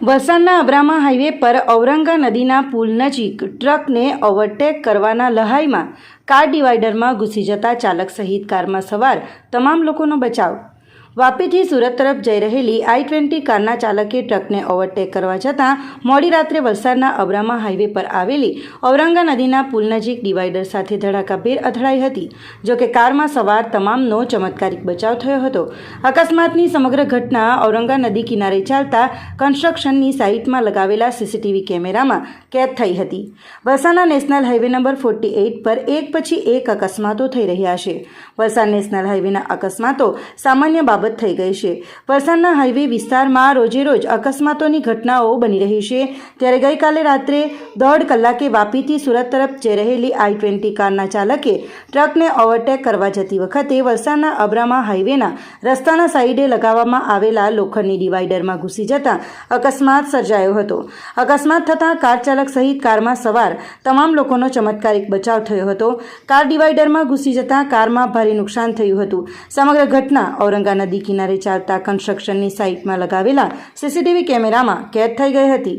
વલસાડના અબ્રામા હાઈવે પર ઔરંગા નદીના પુલ નજીક ટ્રકને ઓવરટેક કરવાના લહાઈમાં કાર ડિવાઈડરમાં ઘૂસી જતા ચાલક સહિત કારમાં સવાર તમામ લોકોનો બચાવ વાપીથી સુરત તરફ જઈ રહેલી આઈ ટ્વેન્ટી કારના ચાલકે ટ્રકને ઓવરટેક કરવા જતાં મોડી રાત્રે વલસાડના અબ્રામા હાઈવે પર આવેલી ઔરંગા નદીના પુલ નજીક ડિવાઈડર સાથે ધડાકાભેર અથડાઈ હતી જોકે કારમાં સવાર તમામનો ચમત્કારિક બચાવ થયો હતો. અકસ્માતની સમગ્ર ઘટના ઔરંગા નદી કિનારે ચાલતા કન્સ્ટ્રક્શનની સાઇટમાં લગાવેલા સીસીટીવી કેમેરામાં કેદ થઈ હતી. વલસાડના national highway number forty eight પર એક પછી એક અકસ્માતો થઈ રહ્યા છે. વલસાડ નેશનલ હાઈવેના અકસ્માતો સામાન્ય બાબત થઈ ગઈ છે. વલસાડના હાઈવે વિસ્તારમાં રોજે રોજ અકસ્માતોની ઘટનાઓ બની રહી છે. ત્યારે ગઈકાલે રાત્રે દોઢ કલાકે વાપીથી સુરત તરફ જઈ રહેલી આઈ ટ્વેન્ટી કારના ચાલકે ટ્રકને ઓવરટેક કરવા જતી વખતે વલસાડના અબ્રામા હાઈવેના રસ્તાના સાઈડે લગાવવામાં આવેલા લોખંડની ડિવાઈડરમાં ઘૂસી જતાં અકસ્માત સર્જાયો હતો. અકસ્માત થતાં કાર ચાલક સહિત કારમાં સવાર તમામ લોકોનો ચમત્કારિક બચાવ થયો હતો. કાર ડિવાઈડરમાં ઘૂસી જતાં કારમાં ભારે નુકસાન થયું હતું. સમગ્ર ઘટના ઔરંગા નદી કિનારે ચાલતા કન્સ્ટ્રક્શનની સાઇટમાં લગાવેલા સીસીટીવી કેમેરામાં કેદ થઈ ગઈ હતી.